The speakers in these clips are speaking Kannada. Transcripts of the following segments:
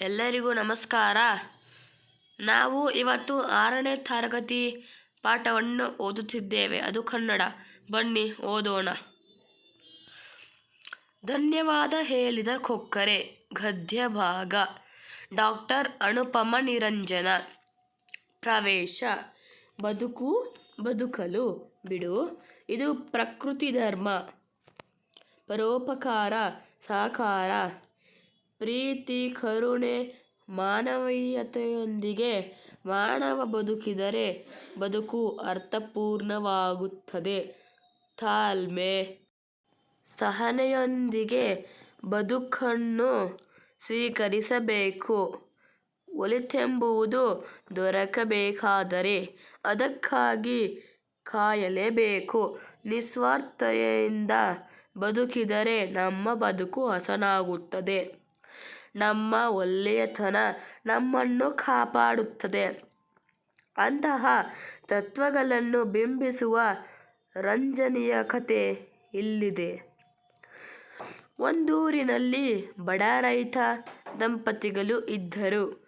ಎಲ್ಲರಿಗೂ ನಮಸ್ಕಾರ. ನಾವು ಇವತ್ತು ಆರನೇ ತರಗತಿ ಪಾಠವನ್ನು ಓದುತ್ತಿದ್ದೇವೆ. ಅದು ಕನ್ನಡ. ಬನ್ನಿ, ಓದೋಣ. ಧನ್ಯವಾದ ಹೇಳಿದ ಕೊಕ್ಕರೆ, ಗದ್ಯ ಭಾಗ. ಡಾಕ್ಟರ್ ಅನುಪಮ ನಿರಂಜನ. ಪ್ರವೇಶ. ಬದುಕು, ಬದುಕಲು. ಬಿಡು, ಇದು ಪ್ರಕೃತಿ ಧರ್ಮ. ಪರೋಪಕಾರ ಸಹಕಾರ ಪ್ರೀತಿ, ಕರುಣೆ, ಮಾನವೀಯತೆಯೊಂದಿಗೆ ಮಾನವ ಬದುಕಿದರೆ ಬದುಕು ಅರ್ಥಪೂರ್ಣವಾಗುತ್ತದೆ. ತಾಳ್ಮೆ. ಸಹನೆಯೊಂದಿಗೆ ಬದುಕನ್ನು ಸ್ವೀಕರಿಸಬೇಕು. ಒಲಿತೆಂಬುವುದು ದೊರಕಬೇಕಾದರೆ ಅದಕ್ಕಾಗಿ ಕಾಯಲೇಬೇಕು. ನಿಸ್ವಾರ್ಥತೆಯಿಂದ ಬದುಕಿದರೆ ನಮ್ಮ ಬದುಕು ಹಸನಾಗುತ್ತದೆ. ನಮ್ಮ ಒಳ್ಳೆಯತನ ನಮ್ಮನ್ನು ಕಾಪಾಡುತ್ತದೆ. ಅಂತಹ ತತ್ವಗಳನ್ನು ಬಿಂಬಿಸುವ ರಂಜನೀಯ ಕಥೆ ಇಲ್ಲಿದೆ. ಒಂದೂರಿನಲ್ಲಿ ಬಡ ರೈತ ದಂಪತಿಗಳು ಇದ್ದರು.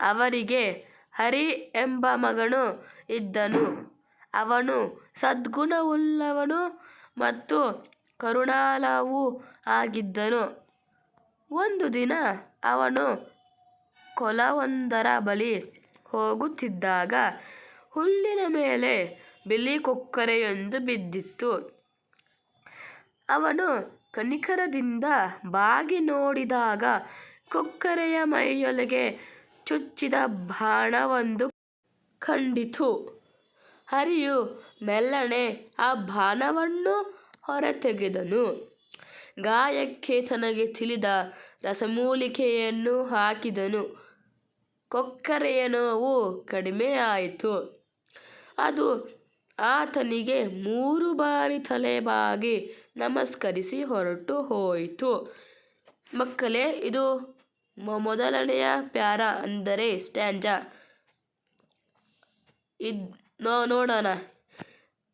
ಅವರಿಗೆ ಹರಿ ಎಂಬ ಮಗನು ಇದ್ದನು. ಅವನು ಸದ್ಗುಣವುಳ್ಳವನು ಮತ್ತು ಕರುಣಾಲವೂ ಆಗಿದ್ದನು. ಒಂದು ದಿನ ಅವನು ಕೊಲವೊಂದರ ಬಳಿ ಹೋಗುತ್ತಿದ್ದಾಗ ಹುಲ್ಲಿನ ಮೇಲೆ ಬಿಳಿ ಕೊಕ್ಕರೆಯೊಂದು ಬಿದ್ದಿತ್ತು. ಅವನು ಕನಿಕರದಿಂದ ಬಾಗಿ ನೋಡಿದಾಗ ಕೊಕ್ಕರೆಯ ಮೈಯೊಳಗೆ ಚುಚ್ಚಿದ ಬಾಣವೊಂದು ಕಂಡಿತು. ಹರಿಯು ಮೆಲ್ಲನೆ ಆ ಬಾಣವನ್ನು ಹೊರತೆಗೆದನು. ಗಾಯಕ್ಕೆ ತನಗೆ ತಿಳಿದ ರಸಮೂಲಿಕೆಯನ್ನು ಹಾಕಿದನು. ಕೊಕ್ಕರೆಯ ನೋವು ಕಡಿಮೆಯಾಯಿತು. ಅದು ಆತನಿಗೆ ಮೂರು ಬಾರಿ ತಲೆಬಾಗಿ ನಮಸ್ಕರಿಸಿ ಹೊರಟು ಹೋಯಿತು. ಮಕ್ಕಳೇ, ಇದು ಮೊದಲನೆಯ ಪ್ಯಾರ ಅಂದರೆ ಸ್ಟ್ಯಾಂಜ. ಇದ್ ನೋಡೋಣ.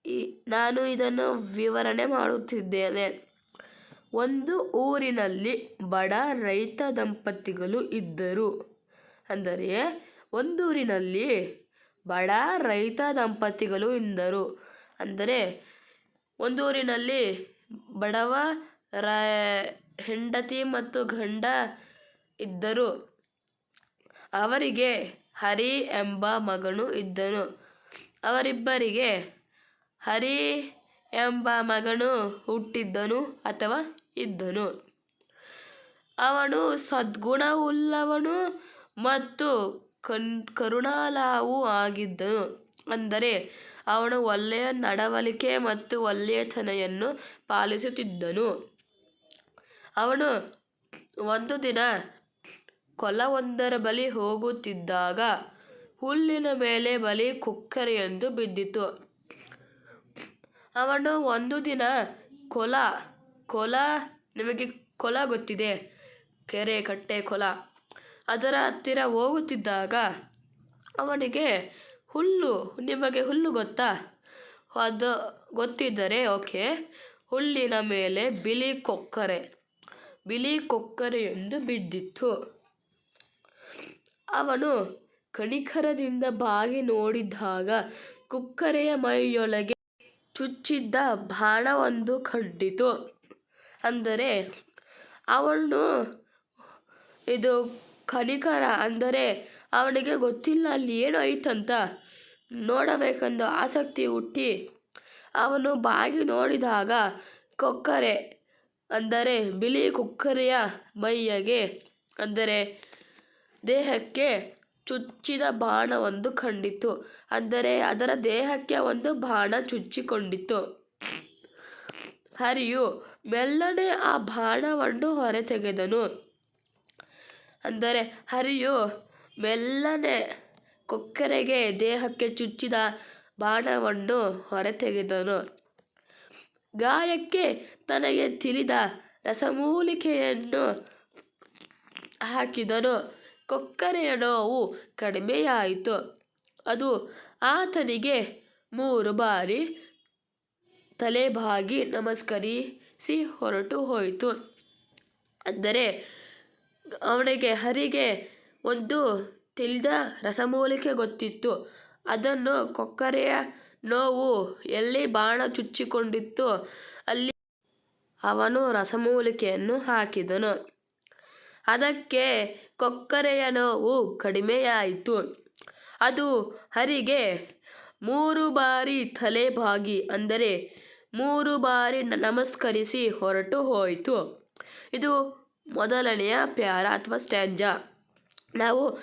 ಈ, ನಾನು ಇದನ್ನು ವಿವರಣೆ ಮಾಡುತ್ತಿದ್ದೇನೆ. ಒಂದು ಊರಿನಲ್ಲಿ ಬಡ ರೈತ ದಂಪತಿಗಳು ಇದ್ದರು. ಅಂದರೆ ಒಂದೂರಿನಲ್ಲಿ ಬಡ ರೈತ ದಂಪತಿಗಳು ಇದ್ದರು. ಅಂದರೆ ಒಂದೂರಿನಲ್ಲಿ ಬಡವ, ರ, ಹೆಂಡತಿ ಮತ್ತು ಗಂಡ ಇದ್ದರು. ಅವರಿಗೆ ಹರಿ ಎಂಬ ಮಗನು ಇದ್ದನು. ಅವರಿಬ್ಬರಿಗೆ ಹರಿ ಎಂಬ ಮಗನು ಹುಟ್ಟಿದ್ದನು ಅಥವಾ ಇದ್ದನು. ಅವನು ಸದ್ಗುಣವುಳ್ಳವನು ಮತ್ತು ಕನ್, ಕರುಣಾಲಾವು ಆಗಿದ್ದನು. ಅಂದರೆ, ಅವನು ಒಳ್ಳೆಯ ನಡವಳಿಕೆ ಮತ್ತು ಒಳ್ಳೆಯತನೆಯನ್ನು ಪಾಲಿಸುತ್ತಿದ್ದನು. ಅವನು ಒಂದು ದಿನ ಕೊಲವೊಂದರ ಬಳಿ ಹೋಗುತ್ತಿದ್ದಾಗ ಹುಲ್ಲಿನ ಮೇಲೆ ಬಲಿ ಕುಕ್ಕರೆಯೊಂದು ಬಿದ್ದಿತು. ಅವನು ಒಂದು ದಿನ ಕೊಲ ಕೊಲ, ನಿಮಗೆ ಕೊಲ ಗೊತ್ತಿದೆ. ಕೆರೆ, ಕಟ್ಟೆ, ಕೊಲ. ಅದರ ಹತ್ತಿರ ಹೋಗುತ್ತಿದ್ದಾಗ ಅವನಿಗೆ ಹುಲ್ಲು, ನಿಮಗೆ ಹುಲ್ಲು ಗೊತ್ತಾ? ಅದು ಗೊತ್ತಿದ್ದರೆ, ಓಕೆ. ಹುಲ್ಲಿನ ಮೇಲೆ ಬಿಳಿ ಕೊಕ್ಕರೆ. ಬಿಳಿ ಕೊಕ್ಕರೆಯೊಂದು ಬಿದ್ದಿತ್ತು. ಅವನು ಕಣಿಕರದಿಂದ ಬಾಗಿ ನೋಡಿದಾಗ ಕುಕ್ಕರೆಯ ಮೈಯೊಳಗೆ ಚುಚ್ಚಿದ್ದ ಬಾಣವೊಂದು ಕಂಡಿತು. ಅಂದರೆ ಅವನು ಇದು ಕನಿಕರ ಅಂದರೆ ಅವನಿಗೆ ಗೊತ್ತಿಲ್ಲ ಅಲ್ಲಿ ಏನು ಐತಂತ ನೋಡಬೇಕೆಂದು ಆಸಕ್ತಿ ಹುಟ್ಟಿ ಅವನು ಬಾಗಿ ನೋಡಿದಾಗ ಕೊಕ್ಕರೆ ಅಂದರೆ ಬಿಳಿ ಕೊಕ್ಕರೆಯ ಮೈಯಗೆ ಅಂದರೆ ದೇಹಕ್ಕೆ ಚುಚ್ಚಿದ ಬಾಣವೊಂದು ಕಂಡಿತು ಅಂದರೆ ಅದರ ದೇಹಕ್ಕೆ ಒಂದು ಬಾಣ ಚುಚ್ಚಿಕೊಂಡಿತು ಹರಿಯು ಮೆಲ್ಲನೆ ಆ ಬಾಣವನ್ನು ಹೊರತೆಗೆದನು. ಅಂದರೆ, ಹರಿಯು ಮೆಲ್ಲನೆ ಕೊಕ್ಕರೆಗೆ ದೇಹಕ್ಕೆ ಚುಚ್ಚಿದ ಬಾಣವನ್ನು ಹೊರತೆಗೆದನು. ಗಾಯಕ್ಕೆ ತನಗೆ ತಿಳಿದ ರಸಮೂಲಿಕೆಯನ್ನು ಹಾಕಿದನು. ಕೊಕ್ಕರೆಯ ನೋವು ಕಡಿಮೆಯಾಯಿತು. ಅದು ಆತನಿಗೆ ಮೂರು ಬಾರಿ ತಲೆಬಾಗಿ ನಮಸ್ಕರಿಸಿ ಹೊರಟು ಹೋಯಿತು. ಅಂದರೆ ಅವನಿಗೆ ಹರಿಗೆ ಒಂದು ತಿಳಿದ ರಸಮೂಲಿಕೆ ಗೊತ್ತಿತ್ತು. ಅದನ್ನು ಕೊಕ್ಕರೆಯ ನೋವು ಎಲ್ಲಿ ಬಾಣ ಚುಚ್ಚಿಕೊಂಡಿತ್ತು ಅಲ್ಲಿ ಅವನು ರಸಮೂಲಿಕೆಯನ್ನು ಹಾಕಿದನು. ಅದಕ್ಕೆ ಕೊಕ್ಕರೆಯ ನೋವು ಕಡಿಮೆಯಾಯಿತು. ಅದು ಹರಿಗೆ ಮೂರು ಬಾರಿ ತಲೆಬಾಗಿ ಅಂದರೆ ಮೂರು ಬಾರಿ ನಮಸ್ಕರಿಸಿ ಹೊರಟು ಹೋಯಿತು. ಇದು ಮೊದಲನೆಯ ಪ್ಯಾರ ಅಥವಾ ಸ್ಟ್ಯಾಂಜ. ನಾವು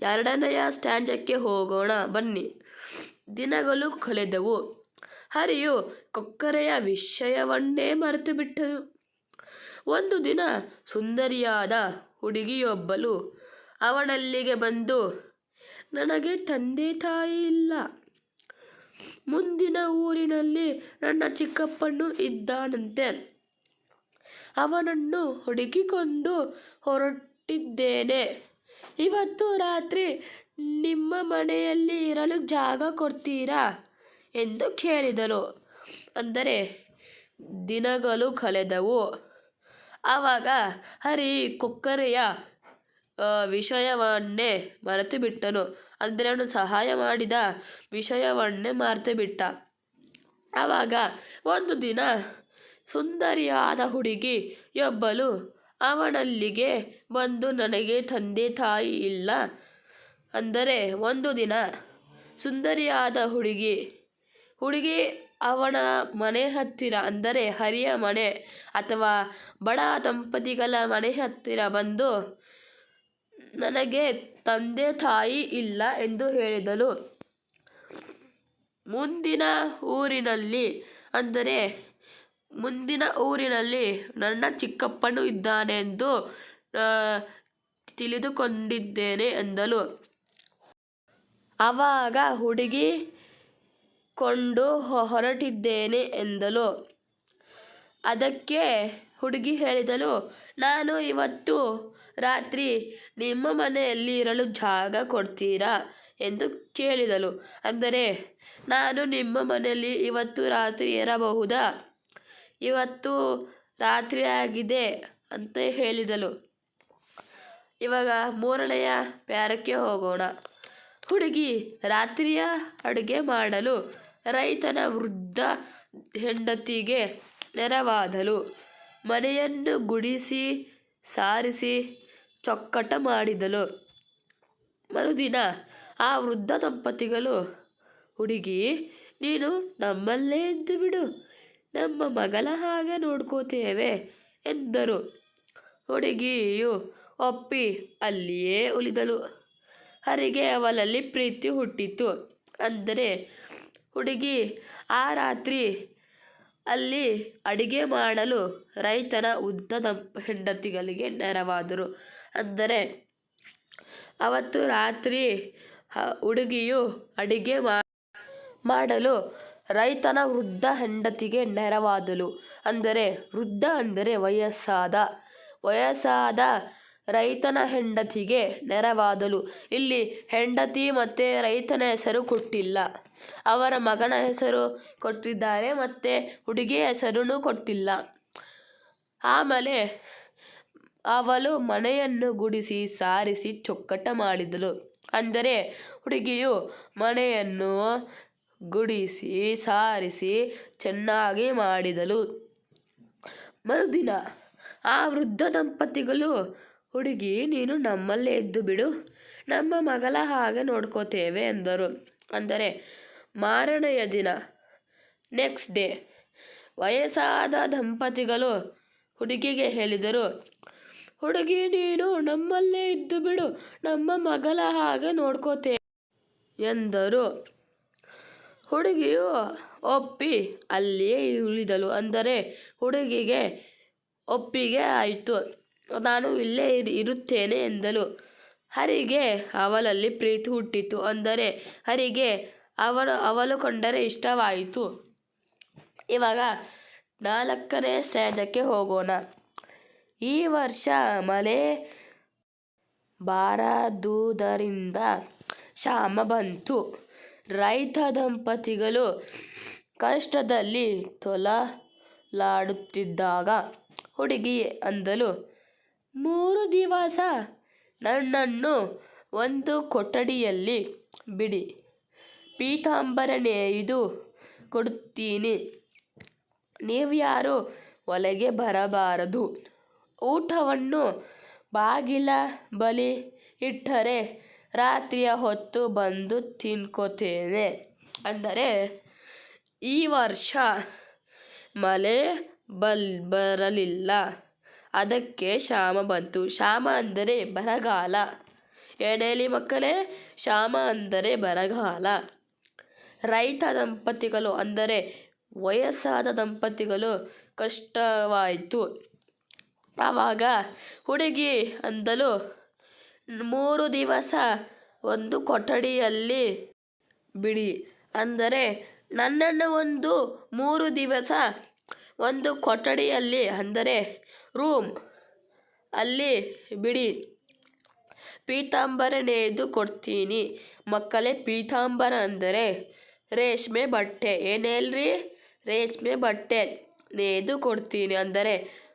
ಎರಡನೆಯ ಸ್ಟ್ಯಾಂಜಕ್ಕೆ ಹೋಗೋಣ, ಬನ್ನಿ. ದಿನಗಳು ಕಳೆದವು. ಹರಿಯು ಕೊಕ್ಕರೆಯ ವಿಷಯವನ್ನೇ ಮರೆತು ಬಿಟ್ಟನು ಒಂದು ದಿನ ಸುಂದರಿಯಾದ ಹುಡುಗಿಯೊಬ್ಬಳು ಅವನಲ್ಲಿಗೆ ಬಂದು, ನನಗೆ ತಂದೆ ತಾಯಿ ಇಲ್ಲ. ಮುಂದಿನ ಊರಿನಲ್ಲಿ ನನ್ನ ಚಿಕ್ಕಪ್ಪನು ಇದ್ದಾನಂತೆ. ಅವನನ್ನು ಹುಡುಕಿಕೊಂಡು ಹೊರಟಿದ್ದೇನೆ. ಇವತ್ತು ರಾತ್ರಿ ನಿಮ್ಮ ಮನೆಯಲ್ಲಿ ಇರಲು ಜಾಗ ಕೊಡ್ತೀರಾ? ಎಂದು ಕೇಳಿದರು ಅಂದರೆ, ದಿನಗಳು ಕಳೆದವು. ಆವಾಗ ಹರಿ ಕೊಕ್ಕರೆಯ ವಿಷಯವನ್ನೇ ಮರೆತು ಬಿಟ್ಟನು ಅಂದರೆ ಅವನು ಸಹಾಯ ಮಾಡಿದ ವಿಷಯವನ್ನೇ ಮರೆತು ಬಿಟ್ಟ ಆವಾಗ ಒಂದು ದಿನ ಸುಂದರಿಯಾದ ಹುಡುಗಿಯೊಬ್ಬಳು ಅವನಲ್ಲಿಗೆ ಬಂದು, ನನಗೆ ತಂದೆ ತಾಯಿ ಇಲ್ಲ. ಅಂದರೆ ಒಂದು ದಿನ ಸುಂದರಿಯಾದ ಹುಡುಗಿ ಹುಡುಗಿ ಅವನ ಮನೆ ಹತ್ತಿರ, ಅಂದರೆ ಹರಿಯ ಮನೆ ಅಥವಾ ಬಡ ದಂಪತಿಗಳ ಮನೆ ಹತ್ತಿರ ಬಂದು ನನಗೆ ತಂದೆ ತಾಯಿ ಇಲ್ಲ ಎಂದು ಹೇಳಿದಳು. ಮುಂದಿನ ಊರಿನಲ್ಲಿ, ಅಂದರೆ ಮುಂದಿನ ಊರಿನಲ್ಲಿ ನನ್ನ ಚಿಕ್ಕಪ್ಪನು ಇದ್ದಾನೆಂದು ತಿಳಿದುಕೊಂಡಿದ್ದೇನೆ ಎಂದಳು. ಆವಾಗ ಹುಡುಗಿ ಕೊಂಡು ಹೊರಟಿದ್ದೇನೆ ಎಂದಳು. ಅದಕ್ಕೆ ಹುಡುಗಿ ಹೇಳಿದಳು, ನಾನು ಇವತ್ತು ರಾತ್ರಿ ನಿಮ್ಮ ಮನೆಯಲ್ಲಿ ಇರಲು ಜಾಗ ಕೊಡ್ತೀರಾ? ಎಂದು ಕೇಳಿದಳು. ಅಂದರೆ, ನಾನು ನಿಮ್ಮ ಮನೆಯಲ್ಲಿ ಇವತ್ತು ರಾತ್ರಿ ಇರಬಹುದಾ? ಇವತ್ತು ರಾತ್ರಿ ಆಗಿದೆ ಅಂತ ಹೇಳಿದಳು. ಇವಾಗ ಮೂರನೆಯ ಪ್ಯಾರಕ್ಕೆ ಹೋಗೋಣ. ಹುಡುಗಿ ರಾತ್ರಿಯ ಅಡುಗೆ ಮಾಡಲು ರೈತನ ವೃದ್ಧ ಹೆಂಡತಿಗೆ ನೆರವಾದಳು. ಮನೆಯನ್ನು ಗುಡಿಸಿ, ಸಾರಿಸಿ ಚೊಕ್ಕಟ ಮಾಡಿದಳು. ಮರುದಿನ ಆ ವೃದ್ಧ ದಂಪತಿಗಳು, ಹುಡುಗಿ, ನೀನು ನಮ್ಮಲ್ಲೇ ಇದ್ದು ಬಿಡು. ನಮ್ಮ ಮಗಳ ಹಾಗೆ ನೋಡ್ಕೋತೇವೆ, ಎಂದರು. ಹುಡುಗಿಯು ಒಪ್ಪಿ ಅಲ್ಲಿಯೇ ಉಳಿದಳು. ಹರಿಗೆ ಅವಳಲ್ಲಿ ಪ್ರೀತಿ ಹುಟ್ಟಿತು. ಅಂದರೆ ಹುಡುಗಿ, ಆ ರಾತ್ರಿ ಅಲ್ಲಿ ಅಡಿಗೆ ಮಾಡಲು ರೈತನ ಉದ್ದ ದಂಪ ಹೆಂಡತಿಗಳಿಗೆ ನೆರವಾದರು. ಅಂದರೆ ಅವತ್ತು ರಾತ್ರಿ ಹುಡುಗಿಯು ಅಡಿಗೆ ಮಾಡಲು ರೈತನ ವೃದ್ಧ ಹೆಂಡತಿಗೆ ನೆರವಾದಳು. ಅಂದರೆ, ವೃದ್ಧ ಅಂದರೆ ವಯಸ್ಸಾದ ವಯಸ್ಸಾದ ರೈತನ ಹೆಂಡತಿಗೆ ನೆರವಾದಳು. ಇಲ್ಲಿ ಹೆಂಡತಿ ಮತ್ತು ರೈತನ ಹೆಸರು ಕೊಟ್ಟಿಲ್ಲ. ಅವರ ಮಗನ ಹೆಸರು ಕೊಟ್ಟಿದ್ದಾರೆ ಮತ್ತು ಹುಡುಗಿಯ ಹೆಸರನ್ನು ಕೊಟ್ಟಿಲ್ಲ. ಆಮೇಲೆ ಅವಳು ಮನೆಯನ್ನು ಗುಡಿಸಿ ಸಾರಿಸಿ ಚೊಕ್ಕಟ ಮಾಡಿದಳು. ಅಂದರೆ, ಹುಡುಗಿಯು ಮನೆಯನ್ನು ಗುಡಿಸಿ ಸಾರಿಸಿ ಚೆನ್ನಾಗಿ ಮಾಡಿದಳು. ಮರುದಿನ ಆ ವೃದ್ಧ ದಂಪತಿಗಳು, ಹುಡುಗಿ, ನೀನು ನಮ್ಮಲ್ಲೇ ಎದ್ದು ಬಿಡು. ನಮ್ಮ ಮಗಳ ಹಾಗೆ ನೋಡ್ಕೋತೇವೆ ಎಂದರು. ಅಂದರೆ, ಮಾರನೆಯ ದಿನ, ನೆಕ್ಸ್ಟ್ ಡೇ, ವಯಸ್ಸಾದ ದಂಪತಿಗಳು ಹುಡುಗಿಗೆ ಹೇಳಿದರು ಹುಡುಗಿ ನೀನು ನಮ್ಮಲ್ಲೇ ಇದ್ದು ಬಿಡು, ನಮ್ಮ ಮಗಳ ಹಾಗೆ ನೋಡ್ಕೋತೇ ಎಂದರು. ಹುಡುಗಿಯು ಒಪ್ಪಿ ಅಲ್ಲಿಯೇ ಉಳಿದಳು ಅಂದರೆ ಹುಡುಗಿಗೆ ಒಪ್ಪಿಗೆ ಆಯಿತು. ನಾನು ಇಲ್ಲೇ ಇರ್- ಇರುತ್ತೇನೆ ಎಂದಳು. ಹರಿಗೆ ಅವಳಲ್ಲಿ ಪ್ರೀತಿ ಹುಟ್ಟಿತು. ಅಂದರೆ ಹರಿಗೆ ಅವರು, ಅವಳು ಕಂಡರೆ ಇಷ್ಟವಾಯಿತು. ಇವಾಗ ನಾಲ್ಕನೇ ಸ್ಟ್ಯಾಂಡಕ್ಕೆ ಹೋಗೋಣ. ಈ ವರ್ಷ ಮಳೆ ಬಾರದುದರಿಂದ ಕ್ಷಾಮ ಬಂತು. ರೈತ ದಂಪತಿಗಳು ಕಷ್ಟದಲ್ಲಿ ತೊಲಲಾಡುತ್ತಿದ್ದಾಗ ಹುಡುಗಿ ಅಂದಳು, ಮೂರು ದಿವಸ ನನ್ನನ್ನು ಒಂದು ಕೊಠಡಿಯಲ್ಲಿ ಬಿಡಿ. ಪೀತಾಂಬರ ನೇಯ್ದು ಕೊಡುತ್ತೀನಿ. ನೀವ್ಯಾರೂ ಒಳಗೆ ಬರಬಾರದು. ಊಟವನ್ನು ಬಾಗಿಲ ಬಳಿ ಇಟ್ಟರೆ ರಾತ್ರಿಯ ಹೊತ್ತು ಬಂದು ತಿನ್ಕೋತೇವೆ ಅಂದರೆ, ಈ ವರ್ಷ ಮಳೆ ಬಲ್ ಬರಲಿಲ್ಲ. ಅದಕ್ಕೆ ಕ್ಷಾಮ ಬಂತು. ಕ್ಷಾಮ ಅಂದರೆ ಬರಗಾಲ. ಏನು ಹೇಳಿ ಮಕ್ಕಳೇ ಕ್ಷಾಮ ಅಂದರೆ ಬರಗಾಲ. ರೈತ ದಂಪತಿಗಳು ಅಂದರೆ ವಯಸ್ಸಾದ ದಂಪತಿಗಳು ಕಷ್ಟವಾಯಿತು. ಆವಾಗ ಹುಡುಗಿ ಅಂದಲು ಮೂರು ದಿವಸ ಒಂದು ಕೊಠಡಿಯಲ್ಲಿ ಬಿಡಿ. ಅಂದರೆ ನನ್ನನ್ನು ಒಂದು ಮೂರು ದಿವಸ ಒಂದು ಕೊಠಡಿಯಲ್ಲಿ, ಅಂದರೆ ರೂಮ್ ಅಲ್ಲಿ ಬಿಡಿ. ಪೀತಾಂಬರ ನೇಯ್ದು ಕೊಡ್ತೀನಿ. ಮಕ್ಕಳೇ, ಪೀತಾಂಬರ ಅಂದರೆ ರೇಷ್ಮೆ ಬಟ್ಟೆ. ಏನೇಳ್ರಿ? ರೇಷ್ಮೆ ಬಟ್ಟೆ ನೇಯ್ದು ಕೊಡ್ತೀನಿ. ಅಂದರೆ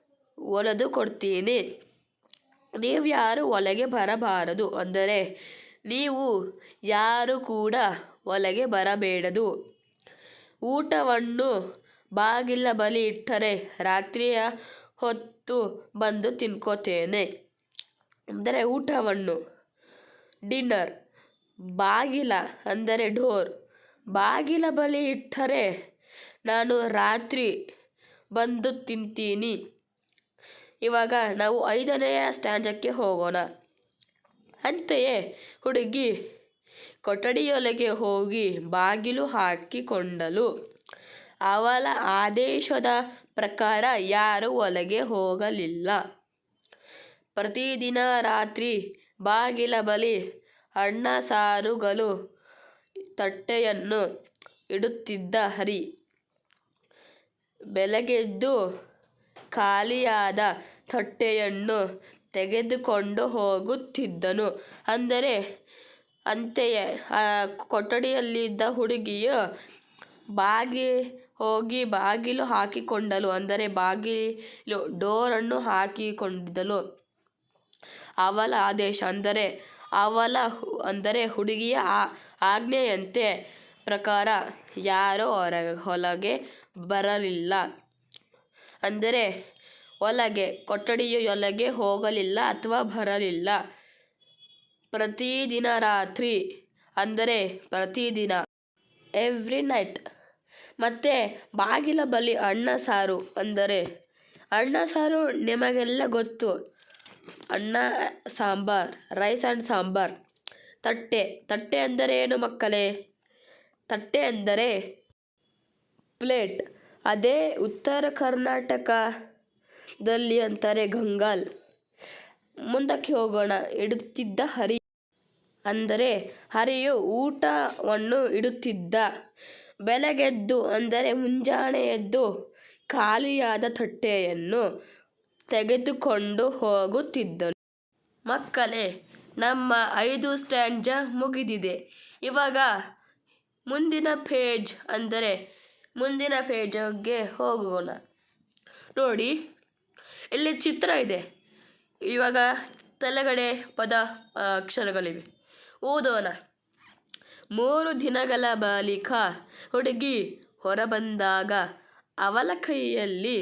ಹೊಲೆದು ಕೊಡ್ತೀನಿ. ನೀವು ಯಾರು ಒಳಗೆ ಬರಬಾರದು? ಅಂದರೆ ನೀವು ಯಾರು ಕೂಡ ಒಳಗೆ ಬರಬೇಡದು. ಊಟವನ್ನು ಬಾಗಿಲ ಬಲಿ ಇಟ್ಟರೆ ರಾತ್ರಿಯ ಹೊತ್ತು ಬಂದು ತಿನ್ಕೋತೇನೆ. ಅಂದರೆ ಊಟವನ್ನು. ಡಿನ್ನರ್. ಬಾಗಿಲ ಅಂದರೆ ಡೋರ್. ಬಾಗಿಲ ಬಲಿ ಇಟ್ಟರೆ ನಾನು ರಾತ್ರಿ ಬಂದು ತಿಂತೀನಿ. ಇವಾಗ ನಾವು ಐದನೆಯ ಸ್ಟ್ಯಾಂಡಕ್ಕೆ ಹೋಗೋಣ. ಅಂತೆಯೇ ಹುಡುಗಿ ಕೊಠಡಿಯೊಳಗೆ ಹೋಗಿ ಬಾಗಿಲು ಹಾಕಿಕೊಂಡಳು. ಅವಳ ಆದೇಶದ ಪ್ರಕಾರ ಯಾರೂ ಒಳಗೆ ಹೋಗಲಿಲ್ಲ. ಪ್ರತಿದಿನ ರಾತ್ರಿ ಬಾಗಿಲ ಬಳಿ ಅಣ್ಣ ಸಾರುಗಳು ತಟ್ಟೆಯನ್ನು ಇಡುತ್ತಿದ್ದ ಹರಿ. ಬೆಳಗೆದ್ದು ಖಾಲಿಯಾದ ತಟ್ಟೆಯನ್ನು ತೆಗೆದುಕೊಂಡು ಹೋಗುತ್ತಿದ್ದನು. ಅಂದರೆ, ಅಂತೆಯೇ, ಆ ಕೊಠಡಿಯಲ್ಲಿದ್ದ ಹುಡುಗಿಯು ಬಾಗಿ ಹೋಗಿ ಬಾಗಿಲು ಹಾಕಿಕೊಂಡಳು. ಅಂದರೆ, ಬಾಗಿಲು ಡೋರನ್ನು ಹಾಕಿಕೊಂಡಿದ್ದಳು. ಅವಳ ಆದೇಶ ಅಂದರೆ ಹುಡುಗಿಯ ಆಜ್ಞೆಯಂತೆ ಪ್ರಕಾರ ಯಾರೂ ಹೊರ ಹೊಲಗೆ ಬರಲಿಲ್ಲ. ಅಂದರೆ ಒಳಗೆ ಕೊಠಡಿಯೊಳಗೆ ಹೋಗಲಿಲ್ಲ ಅಥವಾ ಬರಲಿಲ್ಲ. ಪ್ರತಿದಿನ ರಾತ್ರಿ ಅಂದರೆ ಪ್ರತಿದಿನ. Every night. ಮತ್ತು ಬಾಗಿಲ ಬಳಿ ಅಣ್ಣ ಸಾರು ಅಂದರೆ ಅಣ್ಣ ಸಾರು ನಿಮಗೆಲ್ಲ ಗೊತ್ತು. ಅನ್ನ, ಸಾಂಬಾರ್, ರೈಸ್ ಆ್ಯಂಡ್ ಸಾಂಬಾರ್. ತಟ್ಟೆ. ತಟ್ಟೆ ಅಂದರೆ ಏನು ಮಕ್ಕಳೇ? ತಟ್ಟೆ ಅಂದರೆ ಪ್ಲೇಟ್. ಅದೇ ಉತ್ತರ ಕರ್ನಾಟಕದಲ್ಲಿ ಅಂತಾರೆ ಗಂಗಾಲ್. ಮುಂದಕ್ಕೆ ಹೋಗೋಣ. ಇಡುತ್ತಿದ್ದ ಹರಿ ಅಂದರೆ ಹರಿಯು ಊಟವನ್ನು ಇಡುತ್ತಿದ್ದ. ಬೆಳಗೆದ್ದು ಅಂದರೆ ಮುಂಜಾನೆ ಎದ್ದು ಖಾಲಿಯಾದ ತಟ್ಟೆಯನ್ನು ತೆಗೆದುಕೊಂಡು ಹೋಗುತ್ತಿದ್ದನು. ಮಕ್ಕಳೇ, ನಮ್ಮ ಐದು ಸ್ಟ್ಯಾಂಡ್ಜ ಮುಗಿದಿದೆ. ಇವಾಗ ಮುಂದಿನ ಪೇಜ್ ಅಂದರೆ ಮುಂದಿನ ಪೇಜಗೆ ಹೋಗೋಣ. ನೋಡಿ ಇಲ್ಲಿ ಚಿತ್ರ ಇದೆ. ಇವಾಗ ತಲೆಗಡೆ ಪದ ಅಕ್ಷರಗಳಿವೆ. ಓದೋಣ. ಮೂರು ದಿನಗಳ ಬಳಿಕ ಹುಡುಗಿ ಹೊರಬಂದಾಗ ಅವಳ ಕೈಯಲ್ಲಿ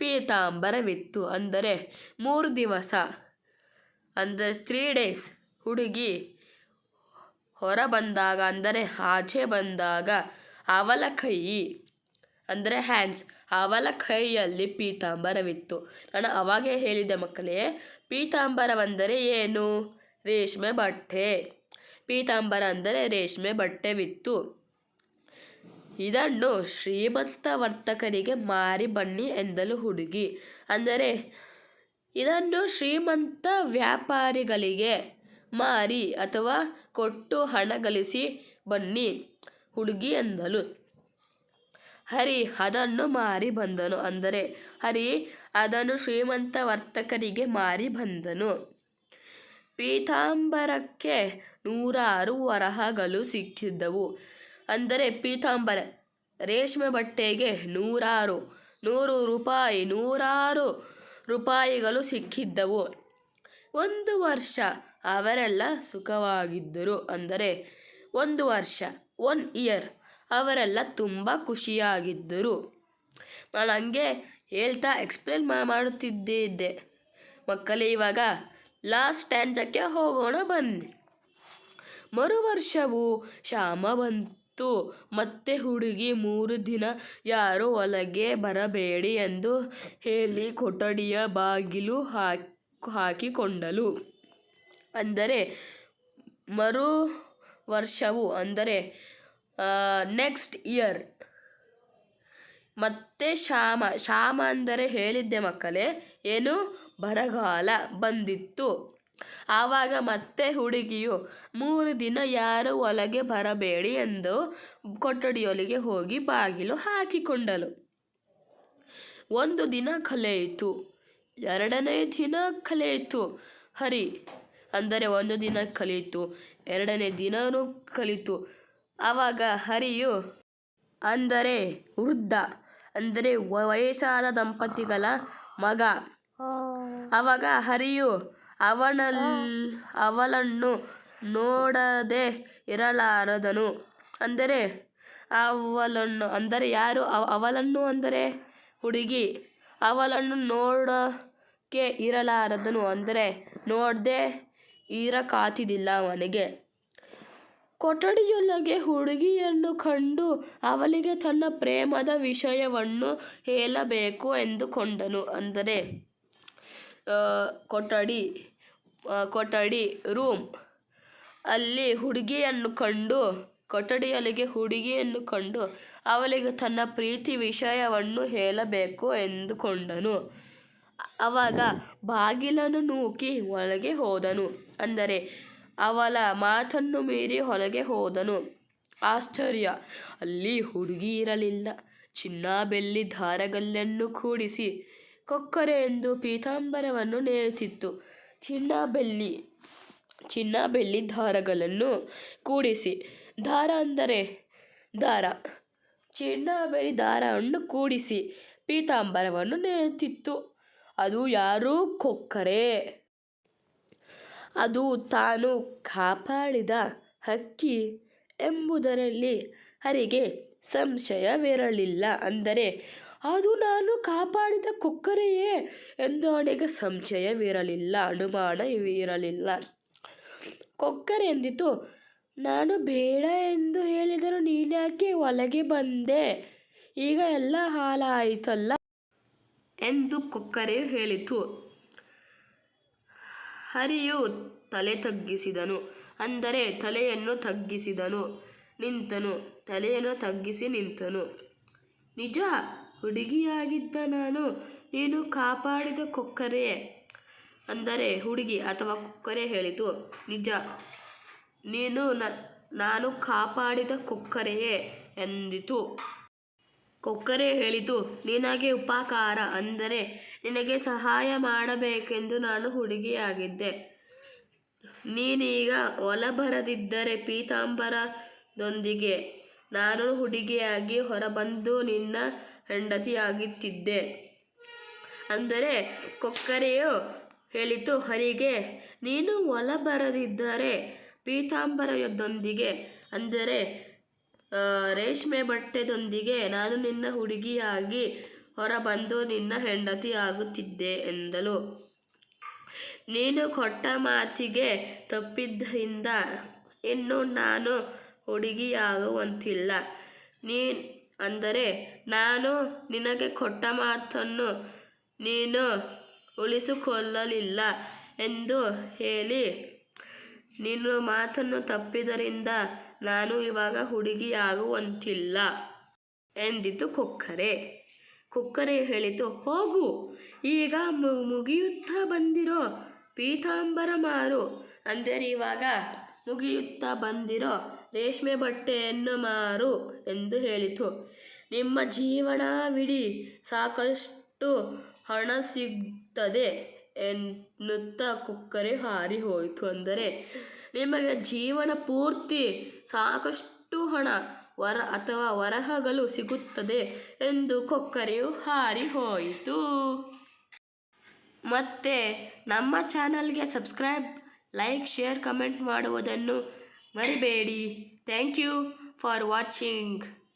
ಪೀತಾಂಬರವಿತ್ತು. ಅಂದರೆ ಮೂರು ದಿವಸ, ಅಂದರೆ ತ್ರೀ ಡೇಸ್ ಹುಡುಗಿ ಹೊರ ಬಂದಾಗ ಅಂದರೆ ಆಚೆ ಬಂದಾಗ ಅವಳ ಕೈ, ಅಂದರೆ ಹ್ಯಾಂಡ್ಸ್ ಅವಳ ಕೈಯಲ್ಲಿ ಪೀತಾಂಬರವಿತ್ತು ನಾನು ಅವಾಗೇ ಹೇಳಿದೆ ಮಕ್ಕಳೇ, ಪೀತಾಂಬರವೆಂದರೆ ಏನು? ರೇಷ್ಮೆ ಬಟ್ಟೆ. ಪೀತಾಂಬರ ಅಂದರೆ ರೇಷ್ಮೆ ಬಟ್ಟೆವಿತ್ತು. ಇದನ್ನು ಶ್ರೀಮಂತ ವರ್ತಕರಿಗೆ ಮಾರಿ ಬನ್ನಿ ಎಂದಲು ಹುಡುಗಿ. ಅಂದರೆ, ಇದನ್ನು ಶ್ರೀಮಂತ ವ್ಯಾಪಾರಿಗಳಿಗೆ ಮಾರಿ ಅಥವಾ ಕೊಟ್ಟು ಹಣ ಗಳಿಸಿ ಬನ್ನಿ, ಹುಡುಗಿ ಎಂದಳು ಹರಿ, ಅದನ್ನು ಮಾರಿ ಬಂದನು. ಅಂದರೆ, ಹರಿ, ಅದನ್ನು ಶ್ರೀಮಂತ ವರ್ತಕರಿಗೆ ಮಾರಿ ಬಂದನು. ಪೀತಾಂಬರಕ್ಕೆ ನೂರಾರು ವರಹಗಳು ಸಿಕ್ಕಿದ್ದವು. ಅಂದರೆ, ಪೀತಾಂಬರ ರೇಷ್ಮೆ ಬಟ್ಟೆಗೆ ನೂರಾರು, ನೂರು ರೂಪಾಯಿ, ನೂರಾರು ರೂಪಾಯಿಗಳು ಸಿಕ್ಕಿದ್ದವು. ಒಂದು ವರ್ಷ ಅವರೆಲ್ಲ ಸುಖವಾಗಿದ್ದರು. ಅಂದರೆ, ಒಂದು ವರ್ಷ ಒನ್ ಇಯರ್ ಅವರೆಲ್ಲ ತುಂಬ ಖುಷಿಯಾಗಿದ್ದರು. ನಾನು ಹಂಗೆ ಹೇಳ್ತಾ ಎಕ್ಸ್ಪ್ಲೇನ್ ಮಾಡುತ್ತಿದ್ದೇ ಇದ್ದೆ. ಮಕ್ಕಳೇ, ಇವಾಗ ಲಾಸ್ಟ್ ಟ್ಯಾಂಜಕ್ಕೆ ಹೋಗೋಣ ಬನ್ನಿ. ಮರು ವರ್ಷವು ಶ್ಯಾಮ ಬಂತು. ಮತ್ತೆ ಹುಡುಗಿ ಮೂರು ದಿನ ಯಾರು ಒಳಗೆ ಬರಬೇಡಿ ಎಂದು ಹೇಳಿ ಕೊಠಡಿಯ ಬಾಗಿಲು ಹಾಕಿ, ಹಾಕಿಕೊಂಡಳು. ಅಂದರೆ ಮರು ವರ್ಷವು ಅಂದರೆ ನೆಕ್ಸ್ಟ್ ಇಯರ್ ಮತ್ತೆ ಶ್ಯಾಮ ಶ್ಯಾಮ ಅಂದರೆ ಹೇಳಿದ್ದೆ ಮಕ್ಕಳೇ, ಏನು? ಬರಗಾಲ ಬಂದಿತ್ತು. ಆವಾಗ ಮತ್ತೆ ಹುಡುಗಿಯು, ಮೂರು ದಿನ ಯಾರು ಒಳಗೆ ಬರಬೇಡಿ ಎಂದು ಕೊಠಡಿಯೊಳಗೆ ಹೋಗಿ ಬಾಗಿಲು ಹಾಕಿಕೊಂಡಳು. ಒಂದು ದಿನ ಕಲೆಯಿತು. ಎರಡನೇ ದಿನ ಕಳೆಯಿತು ಹರಿ, ಅಂದರೆ ಒಂದು ದಿನ ಕಲಿಯಿತು. ಎರಡನೇ ದಿನವೂ ಕಲಿತು. ಆವಾಗ ಹರಿಯು ಅಂದರೆ ವೃದ್ಧ, ಅಂದರೆ ವಯಸ್ಸಾದ ದಂಪತಿಗಳ ಮಗ. ಆವಾಗ ಹರಿಯು ಅವನಲ್, ಅವಳನ್ನು ನೋಡದೆ ಇರಲಾರದನು. ಅಂದರೆ ಅವಳನ್ನು, ಅಂದರೆ ಯಾರು? ಅವ, ಅವಳನ್ನು ಅಂದರೆ ಹುಡುಗಿ. ಅವಳನ್ನು ನೋಡಕ್ಕೆ ಇರಲಾರದನು, ಅಂದರೆ ನೋಡದೆ ಇರಕಾತಿದಿಲ್ಲ ಅವನಿಗೆ. ಕೊಠಡಿಯೊಳಗೆ ಹುಡುಗಿಯನ್ನು ಕಂಡು ಅವಳಿಗೆ ತನ್ನ ಪ್ರೇಮದ ವಿಷಯವನ್ನು ಹೇಳಬೇಕು ಎಂದುಕೊಂಡನು. ಅಂದರೆ ಕೊಠಡಿ ಕೊಠಡಿ ರೂಮ್ ಅಲ್ಲಿ ಹುಡುಗಿಯನ್ನು ಕಂಡು, ಕೊಠಡಿಯೊಳಗೆ ಹುಡುಗಿಯನ್ನು ಕಂಡು ಅವಳಿಗೆ ತನ್ನ ಪ್ರೀತಿ ವಿಷಯವನ್ನು ಹೇಳಬೇಕು ಎಂದುಕೊಂಡನು. ಆವಾಗ ಬಾಗಿಲನ್ನು ನೂಕಿ ಒಳಗೆ ಹೋದನು. ಅಂದರೆ ಅವಳ ಮಾತನ್ನು ಮೀರಿ ಹೊರಗೆ ಹೋದನು. ಆಶ್ಚರ್ಯ! ಅಲ್ಲಿ ಹುಡುಗಿ ಇರಲಿಲ್ಲ. ಚಿನ್ನ ಬೆಳ್ಳಿ ದಾರಗಲ್ಲನ್ನು ಕೂಡಿಸಿ ಕೊಕ್ಕರೆ ಎಂದು ಪೀತಾಂಬರವನ್ನು ನೇಯುತ್ತಿತ್ತು. ಚಿನ್ನ ಬೆಳ್ಳಿ ಚಿನ್ನ ಬೆಳ್ಳಿ ದಾರಗಳನ್ನು ಕೂಡಿಸಿ. ದಾರ ಅಂದರೆ ದಾರ. ಚಿನ್ನ ಬೆಳ್ಳಿ ದಾರವನ್ನು ಕೂಡಿಸಿ ಪೀತಾಂಬರವನ್ನು ನೇಯುತ್ತಿತ್ತು. ಅದು ಯಾರು ಕೊಕ್ಕರೆ. ಅದು ತಾನು ಕಾಪಾಡಿದ ಹಕ್ಕಿ ಎಂಬುದರಲ್ಲಿ ಹರಿಗೆ ಸಂಶಯವಿರಲಿಲ್ಲ ಅಂದರೆ, ಅದು ನಾನು ಕಾಪಾಡಿದ ಕೊಕ್ಕರೆಯೇ ಎಂದು ಅವನಿಗೆ ಸಂಶಯವಿರಲಿಲ್ಲ, ಅನುಮಾನವಿರಲಿಲ್ಲ. ಕೊಕ್ಕರೆ ಎಂದಿತು, ನಾನು ಬೇಡ ಎಂದು ಹೇಳಿದರು ನೀನ್ಯಾಕೆ ಒಳಗೆ ಬಂದೆ? ಈಗ ಎಲ್ಲ ಹಾಳಾಯಿತಲ್ಲ ಎಂದು ಕೊಕ್ಕರೆಯು ಹೇಳಿತು. ಹರಿಯು ತಲೆ ತಗ್ಗಿಸಿದನು. ಅಂದರೆ ತಲೆಯನ್ನು ತಗ್ಗಿಸಿದನು, ನಿಂತನು. ತಲೆಯನ್ನು ತಗ್ಗಿಸಿ ನಿಂತನು. ನಿಜ, ಹುಡುಗಿಯಾಗಿದ್ದ ನಾನು, ನೀನು ಕಾಪಾಡಿದ ಕೊಕ್ಕರೆಯೇ ಅಂದರೆ ಹುಡುಗಿ ಅಥವಾ ಕೊಕ್ಕರೆ ಹೇಳಿತು. ನಿಜ, ನೀನು ನಾನು ಕಾಪಾಡಿದ ಕೊಕ್ಕರೆಯೇ ಎಂದಿತು. ಕೊಕ್ಕರೆ ಹೇಳಿತು, ನಿನಗೆ ಉಪಕಾರ. ಅಂದರೆ ನಿನಗೆ ಸಹಾಯ ಮಾಡಬೇಕೆಂದು ನಾನು ಹುಡುಗಿಯಾಗಿದ್ದೆ. ನೀನೀಗ ಒಳಬರದಿದ್ದರೆ ಪೀತಾಂಬರದೊಂದಿಗೆ ನಾನು ಹುಡುಗಿಯಾಗಿ ಹೊರಬಂದು ನಿನ್ನ ಹೆಂಡತಿಯಾಗುತ್ತಿದ್ದೆ. ಅಂದರೆ ಕೊಕ್ಕರೆಯು ಹೇಳಿತು, ಹರಿಗೆ, ನೀನು ಒಳಬರದಿದ್ದರೆ ಪೀತಾಂಬರದೊಂದಿಗೆ, ಅಂದರೆ ರೇಷ್ಮೆ ಬಟ್ಟೆದೊಂದಿಗೆ ನಾನು ನಿನ್ನ ಹುಡುಗಿಯಾಗಿ ಹೊರಬಂದು ನಿನ್ನ ಹೆಂಡತಿ ಆಗುತ್ತಿದ್ದೆ ಎಂದಳು. ನೀನು ಕೊಟ್ಟ ಮಾತಿಗೆ ತಪ್ಪಿದ್ದರಿಂದ ಇನ್ನು ನಾನು ಹುಡುಗಿಯಾಗುವಂತಿಲ್ಲ. ನೀ ಅಂದರೆ ನಾನು ನಿನಗೆ ಕೊಟ್ಟ ಮಾತನ್ನು ನೀನು ಉಳಿಸಿಕೊಳ್ಳಲಿಲ್ಲ ಎಂದು ಹೇಳಿ. ನೀನು ಮಾತನ್ನು ತಪ್ಪಿದರಿಂದ ನಾನು ಇವಾಗ ಹುಡುಗಿಯಾಗುವಂತಿಲ್ಲ ಎಂದಿತು ಕೊಕ್ಕರೆ. ಕೊಕ್ಕರೆ ಹೇಳಿತು ಹೋಗು, ಈಗ ಮುಗಿಯುತ್ತಾ ಬಂದಿರೋ, ಪೀತಾಂಬರ ಮಾರು. ಅಂದರೆ ಇವಾಗ, ಮುಗಿಯುತ್ತಾ ಬಂದಿರೋ ರೇಷ್ಮೆ ಬಟ್ಟೆಯನ್ನು ಮಾರು ಎಂದು ಹೇಳಿತು. ನಿಮ್ಮ ಜೀವನವಿಡೀ ಸಾಕಷ್ಟು ಹಣ ಸಿಗ್ತದೆ ಎನ್ನುತ್ತಾ ಕುಕ್ಕರೆ ಹಾರಿ ಹೋಯಿತು. ಅಂದರೆ, ನಿಮಗೆ ಜೀವನ ಪೂರ್ತಿ ಸಾಕಷ್ಟು ಹಣ ವರ ಅಥವಾ ವರಹಗಳು ಸಿಗುತ್ತದೆ ಎಂದು ಕೊಕ್ಕರೆಯು ಹಾರಿ ಹೋಯಿತು ಮತ್ತೆ ನಮ್ಮ ಚಾನಲ್ಗೆ ಸಬ್ಸ್ಕ್ರೈಬ್, ಲೈಕ್, ಶೇರ್, ಕಮೆಂಟ್ ಮಾಡುವುದನ್ನು ಮರಿಬೇಡಿ. Thank you for watching.